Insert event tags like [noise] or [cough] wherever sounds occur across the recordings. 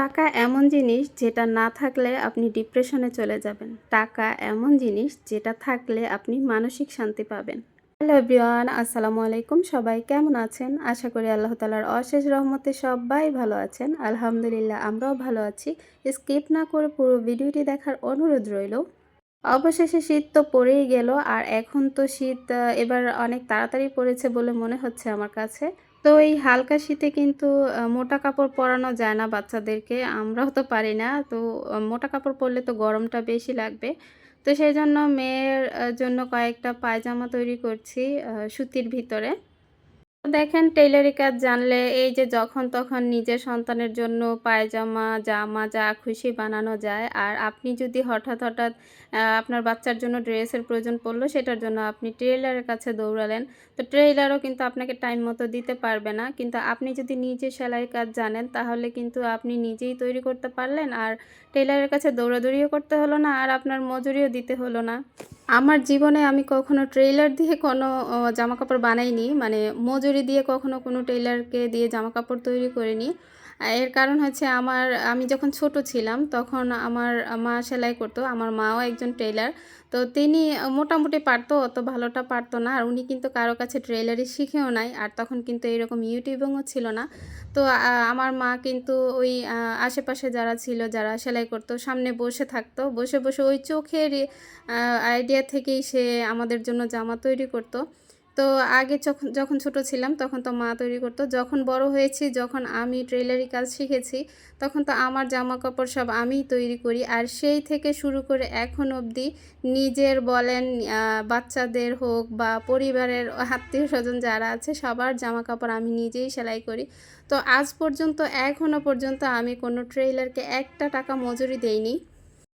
টাকা এমন জিনিস যেটা না থাকলে আপনি ডিপ্রেশনে চলে যাবেন। টাকা এমন জিনিস যেটা থাকলে আপনি মানসিক শান্তি পাবেন। হ্যালো এভরিওয়ান, আসসালামু আলাইকুম। সবাই কেমন আছেন? আশা করি আল্লাহ তালার অশেষ রহমতে সবাই ভালো আছেন। আলহামদুলিল্লাহ, আমরাও ভালো আছি। স্কিপ না করে পুরো ভিডিওটি দেখার অনুরোধ রইল। অবশেষে শীত তো পড়েই গেল, আর এখন তো শীত এবার অনেক তাড়াতাড়ি পড়েছে বলে মনে হচ্ছে আমার কাছে। তো এই হালকা শীতে কিন্তু মোটা কাপড় পরানো যায় না বাচ্চাদেরকে, আমরাও তো পারি না। তো মোটা কাপড় পরলে তো গরমটা বেশি লাগবে। তো সেই জন্য মেয়ের জন্য কয়েকটা পায়জামা তৈরি করছি সুতির ভিতরে। দেখেন টেইলারি কাজ জানলে এই যে যখন তখন নিজের সন্তানের জন্য পায়জামা, জামা যা খুশি বানানো যায়। আর আপনি যদি হঠাৎ হঠাৎ আপনার বাচ্চার জন্য ড্রেসের প্রয়োজন পড়ল, সেটার জন্য আপনি টেইলারের কাছে দৌড়ালেন। তো টেইলারও কিন্তু আপনাকে টাইম মতো দিতে পারবে না। কিন্তু আপনি যদি নিজে সেলাই কাজ জানেন, তাহলে কিন্তু আপনি নিজেই তৈরি করতে পারলেন। আর টেইলারের কাছে দৌড়াদৌড়িও করতে হলো না, আর আপনার মজুরিও দিতে হলো না। আমার জীবনে আমি কখনো ট্রেইলার দিয়ে কোনো জামা কাপড় বানাইনি। মানে মজুরি দিয়ে কখনো কোনো টেইলারকে দিয়ে জামা কাপড় তৈরি করিনি। এর কারণ হচ্ছে আমার, আমি যখন ছোট ছিলাম তখন আমার মা সেলাই করতো, আমার মাও একজন টেইলার। তো তিনি মোটামুটি পারতো, অত ভালোটা পারতো না, আর উনি কিন্তু কারও কাছে ট্রেলারই শিখেও নাই, আর তখন কিন্তু এরকম ইউটিউবও ছিল না। তো আমার মা কিন্তু ওই আশেপাশে যারা ছিল, যারা সেলাই করতো, সামনে বসে থাকতো, বসে বসে ওই চোখের আইডিয়া থেকেই সে আমাদের জন্য জামা তৈরি করতো। তো আগে যখন যখন ছোট ছিলাম তখন তো মা তৈরি করতো। যখন বড় হয়েছি, যখন আমি ট্রেলারি কাজ শিখেছি, তখন তো আমার জামা কাপড় সব আমিই তৈরি করি। আর সেই থেকে শুরু করে এখন অবধি নিজের বলেন বাচ্চাদের হোক বা পরিবারের আত্মীয় স্বজন যারা আছে, সবার জামা কাপড় আমি নিজেই সেলাই করি। তো আজ পর্যন্ত এখনও পর্যন্ত আমি কোনো ট্রেলারকে একটা টাকা মজুরি দেইনি।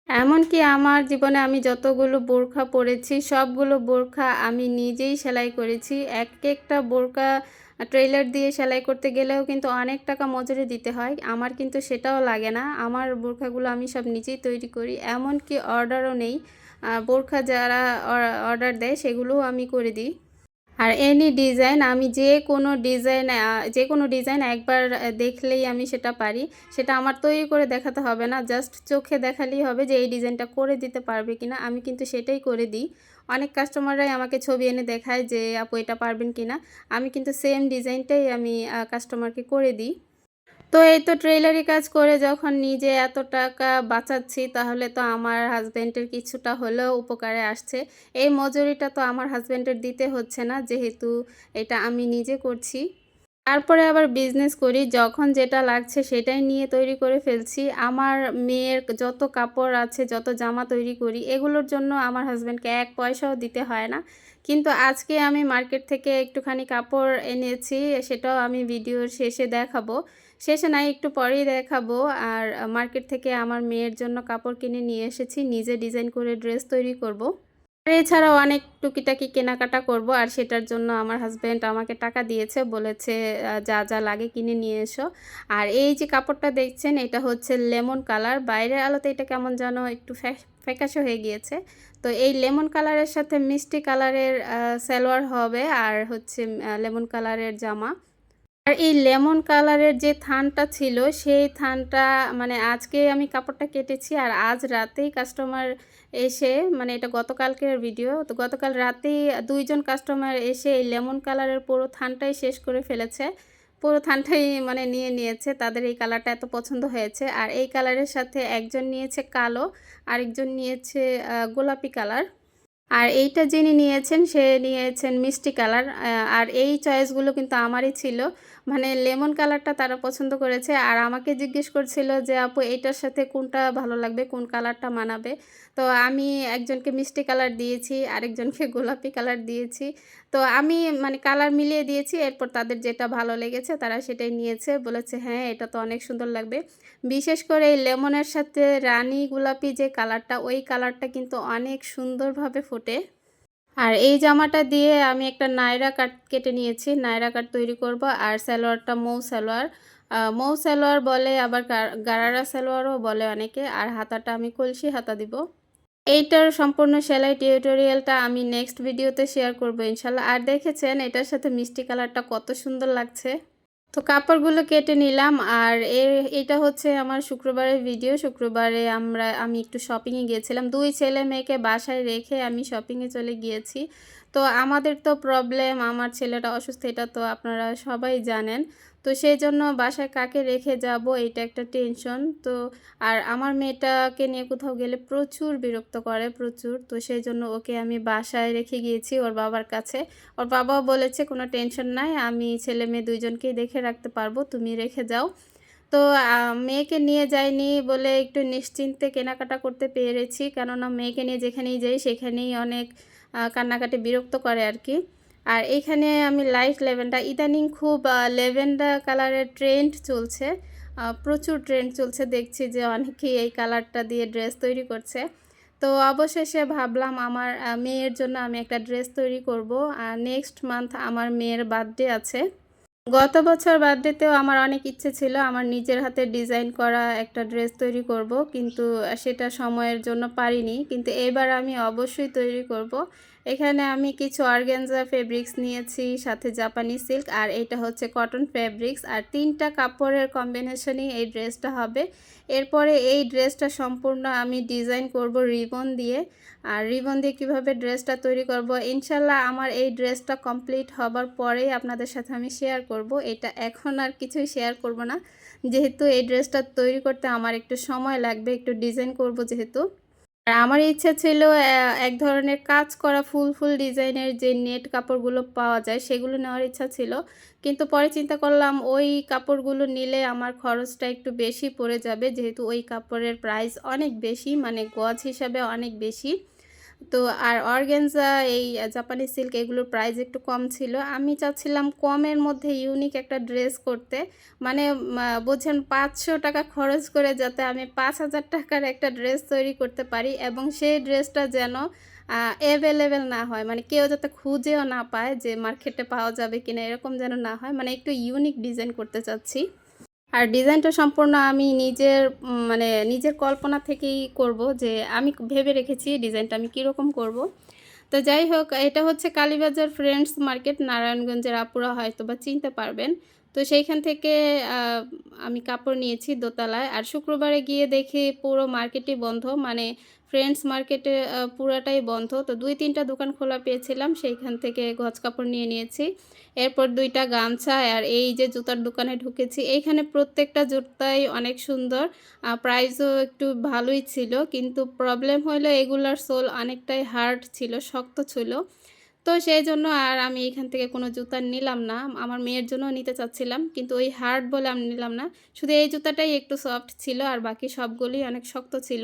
এমনকি আমার জীবনে আমি যতগুলো বোরখা পরেছি, সবগুলো বোরখা আমি নিজেই সেলাই করেছি। এক একটা বোরখা ট্রেলার দিয়ে সেলাই করতে গেলেও কিন্তু অনেক টাকা মজুরি দিতে হয়। আমার কিন্তু সেটাও লাগে না। আমার বোরখাগুলো আমি সব নিজেই তৈরি করি। এমনকি অর্ডারও নেই। বোরখা যারা অর্ডার দেয়, সেগুলোও আমি করে দিই। আর এনি ডিজাইন আমি যে কোনো ডিজাইন যে কোনো ডিজাইন একবার দেখলেই আমি সেটা পারি। সেটা আমার তৈরি করে দেখাতে হবে না জাস্ট চোখে দেখালেই হবে যে এই ডিজাইনটা করে দিতে পারবে কিনা। আমি কিন্তু সেটাই করে দিই। অনেক কাস্টমাররাই আমাকে ছবি এনে দেখায় যে, আপু, এটা পারবেন কিনা? আমি কিন্তু সেম ডিজাইনটাই আমি কাস্টমারকে করে দিই। তো এই তো ট্রেলারি কাজ করে যখন নিজে এত টাকা বাঁচাচ্ছি, তাহলে তো আমার হাজব্যান্ডের কিছুটা হলেও উপকারে আসছে। এই মজুরিটা তো আমার হাজব্যান্ডের দিতে হচ্ছে না, যেহেতু এটা আমি নিজে করছি। তারপরে আবার বিজনেস করি, যখন যেটা লাগছে সেটাই নিয়ে তৈরি করে ফেলছি। আমার মেয়ের যত কাপড় আছে, যত জামা তৈরি করি, এগুলোর জন্য আমার হাজব্যান্ডকে এক পয়সাও দিতে হয় না। কিন্তু আজকে আমি মার্কেট থেকে একটুখানি কাপড় এনেছি, সেটাও আমি ভিডিওর শেষে দেখাবো। শেষে নাই, একটু পরেই দেখাবো। আর মার্কেট থেকে আমার মেয়ের জন্য কাপড় কিনে নিয়ে এসেছি, নিজে ডিজাইন করে ড্রেস তৈরি করব। আর এছাড়াও অনেক টুকিটাকি কেনাকাটা করব, আর সেটার জন্য আমার হাজব্যান্ড আমাকে টাকা দিয়েছে, বলেছে যা যা লাগে কিনে নিয়ে এসো। আর এই যে কাপড়টা দেখছেন, এটা হচ্ছে লেমন কালার। বাইরের আলোতে এটা কেমন যেন একটু ফ্যা- ফ্যাকাশে হয়ে গিয়েছে। তো এই লেমন কালারের সাথে মিষ্টি কালারের সালোয়ার হবে, আর হচ্ছে লেমন কালারের জামা। আর এই লেমন কালারের যে থানটা ছিল, সেই থানটা মানে আজকে আমি কাপড়টা কেটেছি আর আজ রাতেই কাস্টমার এসে মানে এটা গতকালকের ভিডিও তো গতকাল রাতেই দুইজন কাস্টমার এসে এই লেমন কালারের পুরো থানটাই শেষ করে ফেলেছে। পুরো থানটাই মানে নিয়ে নিয়েছে, তাদের এই কালারটা এত পছন্দ হয়েছে। আর এই কালারের সাথে একজন নিয়েছে কালো, আরেকজন নিয়েছে গোলাপি কালার। আর এইটা যিনি নিয়েছেন, সে নিয়েছেন মিষ্টি কালার। আর এই চয়েসগুলো কিন্তু আমারই ছিল। মানে লেমন কালারটা তারা পছন্দ করেছে। আর আমাকে জিজ্ঞেস করছিল যে, আপু, এইটার সাথে কোনটা ভালো লাগবে? কোন কালারটা মানাবে? তো আমি একজনকে মিষ্টি কালার দিয়েছি, আরেকজনকে [laughs] গোলাপি কালার দিয়েছি। তো আমি মানে কালার মিলিয়ে দিয়েছি, এরপর তাদের যেটা ভালো লেগেছে তারা সেটাই নিয়েছে। বলেছে হ্যাঁ এটা তো অনেক সুন্দর লাগবে। বিশেষ করে এই লেমনের সাথে রানী গোলাপি যে কালারটা, ওই কালারটা কিন্তু অনেক সুন্দরভাবে ফোটে। আর এই জামাটা দিয়ে আমি একটা নায়রা কাট কেটে নিয়েছি। নায়রা কাট তৈরি করব আর সালোয়ারটা মৌ সালোয়ার। মৌ সালোয়ার বলে আবার গারারা সালোয়ারও বলে অনেকে। আর হাতাটা আমি কলসি হাতা দিব। এইটার সম্পূর্ণ সেলাই টিউটোরিয়ালটা আমি নেক্সট ভিডিওতে শেয়ার করব ইনশাল্লাহ। আর দেখেছেন এটার সাথে মিষ্টি কালারটা কত সুন্দর লাগছে। তো কাপড়গুলো কেটে নিলাম আর এটা হচ্ছে আমার শুক্রবারের ভিডিও শুক্রবারে আমরা, আমি একটু শপিংয়ে গিয়েছিলাম। দুই ছেলে মেয়েকে বাসায় রেখে আমি শপিংয়ে চলে গিয়েছি। তো আমাদের তো প্রবলেম আমার ছেলেটা অসুস্থ, এটা তো আপনারা সবাই জানেন। তো সেই জন্য বাসায় কাকে রেখে যাব এটা একটা টেনশন। তো আর আমার মেয়েটাকে নিয়ে কোথাও গেলে প্রচুর বিরক্ত করে, প্রচুর। তো সেই জন্য ওকে আমি বাসায় রেখে গিয়েছি ওর বাবার কাছে। ওর বাবাও বলেছে কোনো টেনশন নাই, আমি ছেলে মেয়ে দুইজনকেই দেখে রাখতে পারব, তুমি রেখে যাও। তো মেয়েকে নিয়ে যাইনি বলে একটু নিশ্চিন্তে কেনাকাটা করতে পেরেছি। কেননা মেয়েকে নিয়ে যেখানেই যাই সেখানেই অনেক কান্নাকাটি বিরক্ত করে আর কি। আর এখানে আমি লাইট লেভেন্ডার ইদানিং খুব লেভেন্ডার কালারের ট্রেন্ড চলছে। প্রচুর ট্রেন্ড চলছে, দেখছি যে অনেকেই এই কালারটা দিয়ে ড্রেস তৈরি করছে। তো অবশেষে ভাবলাম আমার মেয়ের জন্য আমি একটা ড্রেস তৈরি করব। আর নেক্সট মান্থ আমার মেয়ের বার্থডে আছে। গত বছর বার্থডেতেও আমার অনেক ইচ্ছে ছিল আমার নিজের হাতে ডিজাইন করা একটা ড্রেস তৈরি করব, কিন্তু সেটা সময়ের জন্য পারিনি। কিন্তু এবার আমি অবশ্যই তৈরি করব। এখানে আমি কিছু অর্গ্যানজা ফেব্রিক্স নিয়েছি, সাথে জাপানি সিল্ক, আর এটা হচ্ছে কটন ফেব্রিক্স। আর তিনটা কাপড়ের কম্বিনেশনই এই ড্রেসটা হবে। এরপরে এই ড্রেসটা সম্পূর্ণ আমি ডিজাইন করব রিবন দিয়ে। আর রিবন দিয়ে কীভাবে ড্রেসটা তৈরি করব? ইনশাল্লাহ আমার এই ড্রেসটা কমপ্লিট হবার পরেই আপনাদের সাথে আমি শেয়ার করব। এটা এখন আর কিছুই শেয়ার করব না। যেহেতু এই ড্রেসটা তৈরি করতে আমার একটু সময় লাগবে, একটু ডিজাইন করব যেহেতু। আর আমার ইচ্ছা ছিল এক ধরনের কাজ করা, ফুল ফুল ডিজাইনের যে নেট কাপড়গুলো পাওয়া যায়, সেগুলো নেওয়ার ইচ্ছা ছিল। কিন্তু পরে চিন্তা করলাম, ওই কাপড়গুলো নিলে আমার খরচটা একটু বেশি পড়ে যাবে, যেহেতু ওই কাপড়ের প্রাইস অনেক বেশি মানে গজ হিসাবে অনেক বেশি। তো আর অর্গেনজা, এই জাপানি সিল্ক এগুলোর প্রাইস একটু কম ছিল। আমি চাচ্ছিলাম কমের মধ্যে ইউনিক একটা ড্রেস করতে। মানে বোঝেন পাঁচশো টাকা খরচ করে যাতে আমি পাঁচ হাজার টাকার একটা ড্রেস তৈরি করতে পারি এবং সেই ড্রেসটা যেন অ্যাভেলেবেল না হয়। মানে কেউ যাতে খুঁজেও না পায় যে মার্কেটে পাওয়া যাবে কিনা, এরকম যেন না হয়। মানে একটু ইউনিক ডিজাইন করতে চাচ্ছি। আর ডিজাইনটা সম্পূর্ণ আমি নিজের মানে নিজের কল্পনা থেকেই করব যে আমি ভেবে রেখেছি ডিজাইনটা আমি কীরকম করব। তো যাই হোক, এটা হচ্ছে কালীবাজার ফ্রেন্ডস মার্কেট, নারায়ণগঞ্জের আপুরা হয়তো বা চিনতে পারবেন। তো সেইখান থেকে আমি কাপড় নিয়েছি দোতলায়। আর শুক্রবারে গিয়ে দেখি পুরো মার্কেটই বন্ধ মানে ফ্রেন্ডস মার্কেটে পুরাটাই বন্ধ। তো দুই তিনটা দোকান খোলা পেয়েছিলাম, সেইখান থেকে গজ কাপড় নিয়ে নিয়েছি। এরপর দুইটা গামছা আর এই যে জুতার দোকানে ঢুকেছি। এইখানে প্রত্যেকটা জুতাই অনেক সুন্দর প্রাইসও একটু ভালোই ছিল, কিন্তু প্রবলেম হলো এগুলার সোল অনেকটাই হার্ড ছিল, শক্ত ছিল। তো সেই জন্য আর আমি এখান থেকে কোনো জুতা নিলাম না। আমার মেয়ের জন্য নিতে চাচ্ছিলাম, কিন্তু ওই হার্ড বলে আমি নিলাম না। শুধু এই জুতাটাই একটু সফট ছিল আর বাকি সবগুলি অনেক শক্ত ছিল।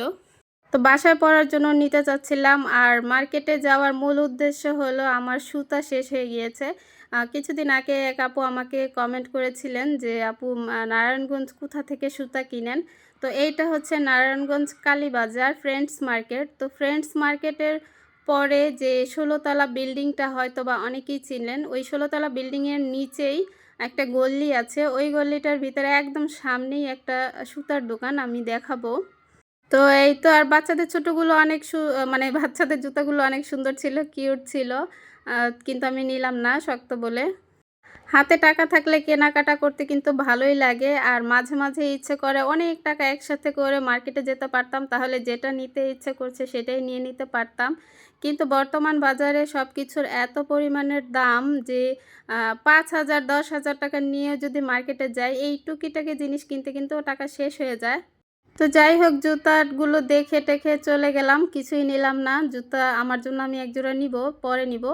তো বাসায় পরার জন্য নিতে চাচ্ছিলাম আর মার্কেটে যাওয়ার মূল উদ্দেশ্য হলো আমার সুতা শেষ হয়ে গিয়েছে। কিছুদিন আগে এক আপু আমাকে কমেন্ট করেছিলেন যে, আপু নারায়ণগঞ্জ কোথা থেকে সুতা কিনেন? তো এইটা হচ্ছে নারায়ণগঞ্জ কালীবাজার ফ্রেন্ডস মার্কেট তো ফ্রেন্ডস মার্কেটের পরে যে ষোলোতলা বিল্ডিংটা হয়তো বা অনেকেই চিনলেন, ওই ষোলোতলা বিল্ডিংয়ের নিচেই একটা গল্লি আছে। ওই গল্লিটার ভিতরে একদম সামনেই একটা সুতার দোকান, আমি দেখাবো। তো এই তো আর বাচ্চাদের ছোটোগুলো অনেক মানে বাচ্চাদের জুতাগুলো অনেক সুন্দর ছিল, কিউট ছিল। কিন্তু আমি নিলাম না শক্ত বলে। হাতে টাকা থাকলে কেনাকাটা করতে কিন্তু ভালোই লাগে, আর মাঝে মাঝে ইচ্ছে করে অনেক টাকা একসাথে করে মার্কেটে যেতে পারতাম, তাহলে যেটা নিতে ইচ্ছে করছে সেটাই নিয়ে নিতে পারতাম। কিন্তু বর্তমান বাজারে সব কিছুর এত পরিমাণের দাম যে পাঁচ হাজার, দশ হাজার টাকা নিয়ে যদি মার্কেটে যাই, এই টুকিটাকি জিনিস কিনতে কিন্তু টাকা শেষ হয়ে যায়। তো যাই হোক, জুতাগুলো দেখে টেখে চলে গেলাম। কিছুই নিলাম না। জুতা আমার জন্য আমি একজোড়া নিব, পরে নিব।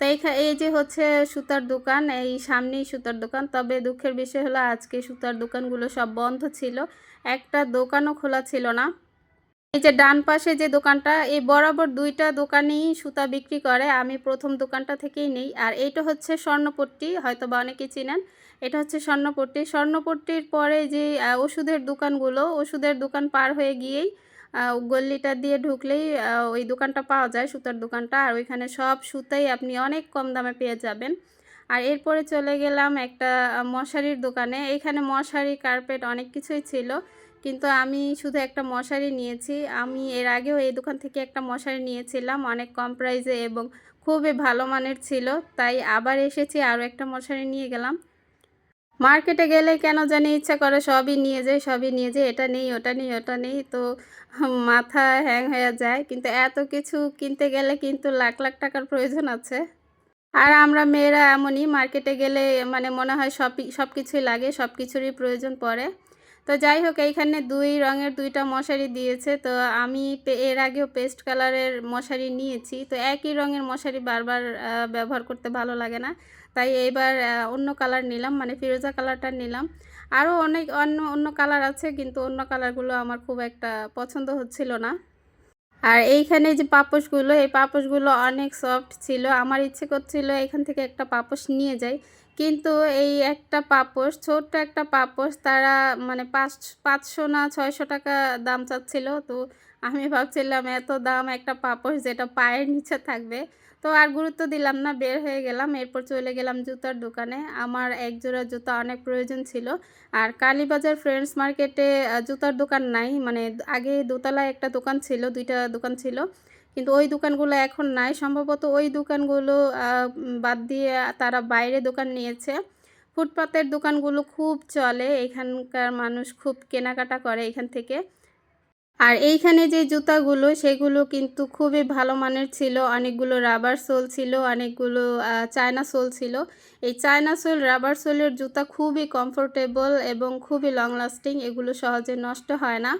তো এই যে হচ্ছে সুতার দোকান, এই সামনেই সুতার দোকান। তবে দুঃখের বিষয় হলো, আজকে সুতার দোকানগুলো সব বন্ধ ছিল। একটা দোকানও খোলা ছিল না। এই যে ডান পাশে যে দোকানটা, এই বরাবর দুইটা দোকানেই সুতা বিক্রি করে। আমি প্রথম দোকানটা থেকেই নেই। আর এইটা হচ্ছে স্বর্ণপট্টি হয়তো বা অনেকেই চিনেন। এটা হচ্ছে স্বর্ণপট্টি। স্বর্ণপট্টির পরে যে ওষুধের দোকানগুলো, ওষুধের দোকান পার হয়ে গিয়েই গল্লিটা দিয়ে ঢুকলেই ওই দোকানটা পাওয়া যায়, সুতার দোকানটা। আর ওইখানে সব সুতাই আপনি অনেক কম দামে পেয়ে যাবেন। আর এরপরে চলে গেলাম একটা মশারির দোকানে। এখানে মশারি, কার্পেট অনেক কিছুই ছিল। কিন্তু আমি শুধু একটা মশারি নিয়েছি। আমি এর আগেও এই দোকান থেকে একটা মশারি নিয়েছিলাম। অনেক কম প্রাইসে এবং খুবই ভালো মানের ছিল। তাই আবার এসেছি, আরও একটা মশারি নিয়ে গেলাম। মার্কেটে গেলে কেন জানি ইচ্ছা করে সবই নিয়ে যাই, সবই নিয়ে যাই, এটা নেই, ওটা নেই ওটা নেই, তো মাথা হ্যাং হয়ে যায়। কিন্তু এত কিছু কিনতে গেলে কিন্তু লাখ লাখ টাকার প্রয়োজন আছে। আর আমরা মেয়েরা এমনই, মার্কেটে গেলে মানে মনে হয় সবই সব কিছুই লাগে সব কিছুরই প্রয়োজন পড়ে। তো যাই হোক, এইখানে দুই রঙের দুইটা মশারি দিয়েছে। তো আমি এর আগেও পেস্ট কালারের মশারি নিয়েছি। তো একই রঙের মশারি বারবার ব্যবহার করতে ভালো লাগে না। তাই এইবার অন্য কালার নিলাম মানে ফিরোজা কালারটা নিলাম। আরও অনেক অন্য অন্য কালার আছে, কিন্তু অন্য কালারগুলো আমার খুব একটা পছন্দ হচ্ছিল না। আর এইখানে যে পাপোশগুলো, এই পাপোশগুলো অনেক সফট ছিল। আমার ইচ্ছে করছিল এখান থেকে একটা পাপোশ নিয়ে যাই। কিন্তু এই একটা পাপোশ, ছোট্ট একটা পাপোশ, তারা মানে পাঁচ, পাঁচশো না ছয়শো টাকা দাম চাচ্ছিল। তো আমি ভাবছিলাম এত দাম একটা পাপোশ যেটা পায়ের নিচে থাকবে তো আর গুরুত্ব দিলাম না, বের হয়ে গেলাম, এরপর চলে গেলাম জুতার দোকানে। আমার এক জোড়া জুতা অনেক প্রয়োজন ছিল। আর কালীবাজার ফ্রেন্ডস মার্কেটে জুতার দোকান নাই। মানে আগে দোতলায় একটা দোকান ছিল, দুইটা দোকান ছিল। কিন্তু ওই দোকানগুলো এখন নাই। সম্ভবত ওই দোকানগুলো বাদ দিয়ে তারা বাইরে দোকান নিয়েছে। ফুটপাতের দোকানগুলো খুব চলে। এখানকার মানুষ খুব কেনাকাটা করে এখান থেকে। আর এইখানে যে জুতাগুলো, সেগুলো কিন্তু খুবই ভালো মানের ছিল। অনেকগুলো রাবার সোল ছিল, অনেকগুলো চায়না সোল ছিল। এই চায়না সোল রাবার সোলের জুতা খুবই কমফোর্টেবল এবং খুবই লং লাস্টিং এগুলো সহজে নষ্ট হয় না।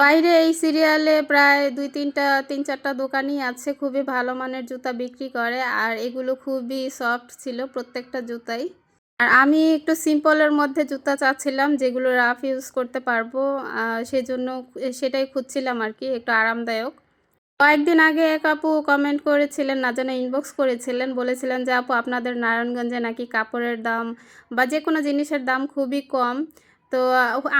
বাইরে এই সিরিয়ালে প্রায় দুই তিনটা, তিন চারটা দোকানই আছে, খুবই ভালো মানের জুতা বিক্রি করে। আর এগুলো খুবই সফট ছিল প্রত্যেকটা জুতাই। আর আমি একটু সিম্পলের মধ্যে জুতা চাচ্ছিলাম, যেগুলো রাফ ইউজ করতে পারব সেই জন্য সেটাই খুঁজছিলাম আর কি, একটু আরামদায়ক। কয়েকদিন আগে এক আপু কমেন্ট করেছিলেন, না যেন ইনবক্স করেছিলেন, বলেছিলেন যে, আপু, আপনাদের নারায়ণগঞ্জে নাকি কাপড়ের দাম বা যে কোনো জিনিসের দাম খুবই কম। তো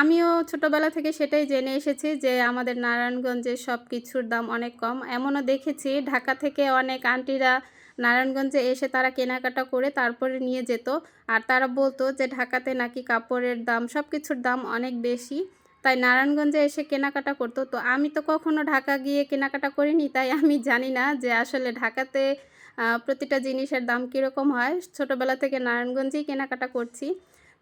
আমিও ছোটোবেলা থেকে সেটাই জেনে এসেছি যে, আমাদের নারায়ণগঞ্জে সব কিছুর দাম অনেক কম। এমনও দেখেছি, ঢাকা থেকে অনেক আন্টিরা নারায়ণগঞ্জে এসে তারা কেনাকাটা করে তারপরে নিয়ে যেত। আর তারা বলতো যে, ঢাকাতে নাকি কাপড়ের দাম সব কিছুর দাম অনেক বেশি। তাই নারায়ণগঞ্জে এসে কেনাকাটা করতো। তো আমি তো কখনো ঢাকা গিয়ে কেনাকাটা করিনি, তাই আমি জানি না যে, আসলে ঢাকাতে প্রতিটা জিনিসের দাম কীরকম হয়। ছোটোবেলা থেকে নারায়ণগঞ্জেই কেনাকাটা করছি।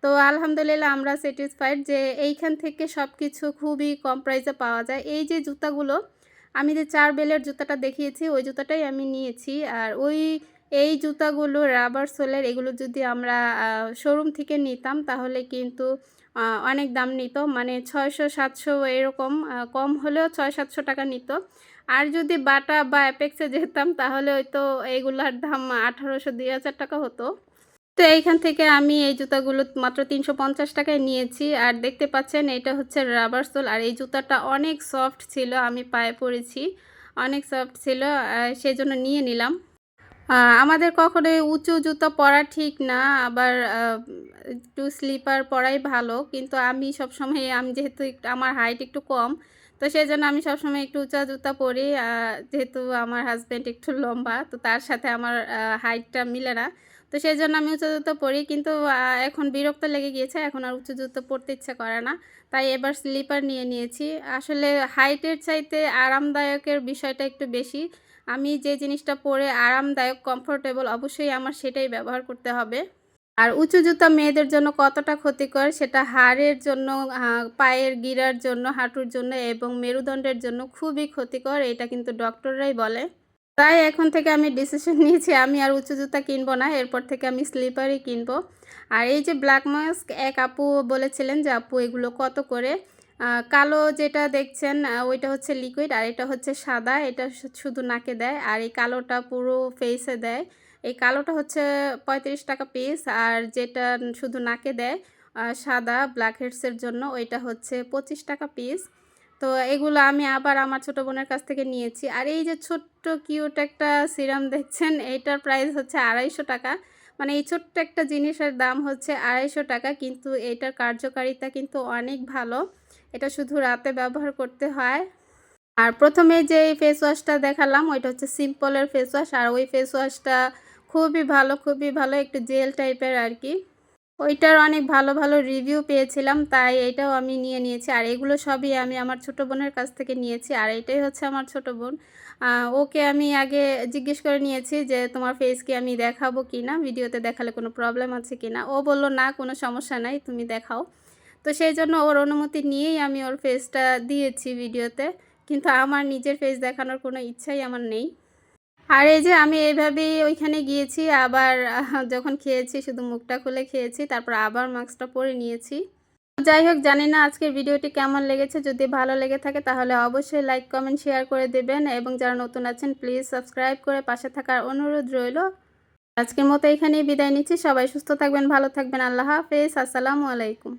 তো আলহামদুলিল্লাহ আমরা স্যাটিসফাইড যে, এইখান থেকে সব কিছু খুবই কম প্রাইসে পাওয়া যায়। এই যে জুতাগুলো আমি যে চার বেলের জুতাটা দেখিয়েছি, ওই জুতাটাই আমি নিয়েছি। আর ওই, এই জুতাগুলো রাবার সোলের, এগুলো যদি আমরা শোরুম থেকে নিতাম, তাহলে কিন্তু অনেক দাম নিত। মানে ছয়শো, সাতশো এরকম কম হলেও ছয়, সাতশো টাকা নিত। আর যদি বাটা বা অ্যাপেক্সে যেতাম, তাহলে হয়তো এইগুলার দাম আঠারোশো, দুই হাজার টাকা হতো। তো এইখান থেকে আমি এই জুতাগুলো মাত্র তিনশো পঞ্চাশ টাকায় নিয়েছি। আর দেখতে পাচ্ছেন, এটা হচ্ছে রাবার সোল আর এই জুতাটা অনেক সফট ছিল, আমি পায়ে পরেছি। অনেক সফট ছিল সেই জন্য নিয়ে নিলাম। আমাদের কখনোই উঁচু জুতো পরা ঠিক না, আবার একটু স্লিপার পরাই ভালো। কিন্তু আমি সবসময়, আমি যেহেতু আমার হাইট একটু কম, তো সেই জন্য আমি সবসময় একটু উঁচা জুতা পরি। যেহেতু আমার হাজব্যান্ড একটু লম্বা, তো তার সাথে আমার হাইটটা মিলে না। তো সেই জন্য আমি উঁচু জুতো পরি কিন্তু এখন বিরক্ত লেগে গিয়েছে। এখন আর উঁচু জুতো পরতে ইচ্ছে করে না। তাই এবার স্লিপার নিয়ে নিয়েছি। আসলে হাইটের চাইতে আরামদায়কের বিষয়টা একটু বেশি। আমি যে জিনিসটা পরে আরামদায়ক কমফোর্টেবল অবশ্যই আমার সেটাই ব্যবহার করতে হবে। আর উঁচু জুতা মেয়েদের জন্য কতটা ক্ষতিকর, সেটা হাড়ের জন্য পায়ের গিরার জন্য, হাঁটুর জন্য এবং মেরুদণ্ডের জন্য খুবই ক্ষতিকর। এটা কিন্তু ডক্টররাই বলে। তাই এখন থেকে আমি ডিসিশন [laughs] নিয়েছি, আমি আর উঁচু জুতা কিনবো না, এরপর থেকে আমি স্লিপারই কিনবো। আর এই যে ব্ল্যাক মাস্ক এক আপু বলেছিলেন যে, আপু, এগুলো কত করে? কালো যেটা দেখছেন ওইটা হচ্ছে লিকুইড আর এটা হচ্ছে সাদা, এটা শুধু নাকে দেয়। আর এই কালোটা পুরো ফেসে দেয়। এই কালোটা হচ্ছে পঁয়ত্রিশ টাকা পিস আর যেটা শুধু নাকে দেয় সাদা ব্ল্যাক হেডসের জন্য, ওইটা হচ্ছে পঁচিশ টাকা পিস তো এগুলো আমি আবার আমার ছোটো বোনের কাছ থেকে নিয়েছি। আর এই যে ছোট্ট কিউট একটা সিরাম দেখছেন, এইটার প্রাইস হচ্ছে আড়াইশো টাকা। মানে এই ছোট্ট একটা জিনিসের দাম হচ্ছে আড়াইশো টাকা, কিন্তু এটার কার্যকারিতা কিন্তু অনেক ভালো। এটা শুধু রাতে ব্যবহার করতে হয়। আর প্রথমে যে ফেস ওয়াশটা দেখালাম, ওইটা হচ্ছে সিম্পলের ফেস ওয়াশ আর ওই ফেস ওয়াশটা খুবই ভালো খুবই ভালো, একটু জেল টাইপের আর কি। ওইটার অনেক ভালো ভালো রিভিউ পেয়েছিলাম, তাই এটাও আমি নিয়ে নিয়েছি। আর এগুলো সবই আমি আমার ছোট বোনের কাছ থেকে নিয়েছি, আর এটাই হচ্ছে আমার ছোট বোন। ওকে আমি আগে জিজ্ঞেস করে নিয়েছি যে, তোমার ফেস কি আমি দেখাবো কি না? ভিডিওতে দেখালে কোনো প্রবলেম আছে কি না? ও বলল, না, কোনো সমস্যা নাই, তুমি দেখাও। তো সেই জন্য ওর অনুমতি নিয়েই আমি ওর ফেসটা দিয়েছি ভিডিওতে, কিন্তু আমার নিজের ফেস দেখানোর কোনো ইচ্ছাই আমার নেই। আর এই যে আমি এইভাবেই ওইখানে গিয়েছি, আবার যখন খেয়েছি শুধু মুখটা খুলে খেয়েছি, তারপর আবার মাস্কটা পরে নিয়েছি। যাই হোক, জানি না আজকের ভিডিওটি কেমন লেগেছে, যদি ভালো লেগে থাকে তাহলে অবশ্যই লাইক, কমেন্ট, শেয়ার করে দেবেন এবং যারা নতুন আছেন প্লিজ সাবস্ক্রাইব করে পাশে থাকার অনুরোধ রইল। আজকের মতো এখানেই বিদায় নিচ্ছি, সবাই সুস্থ থাকবেন, ভালো থাকবেন, আল্লাহ হাফেজ, আসসালামু আলাইকুম।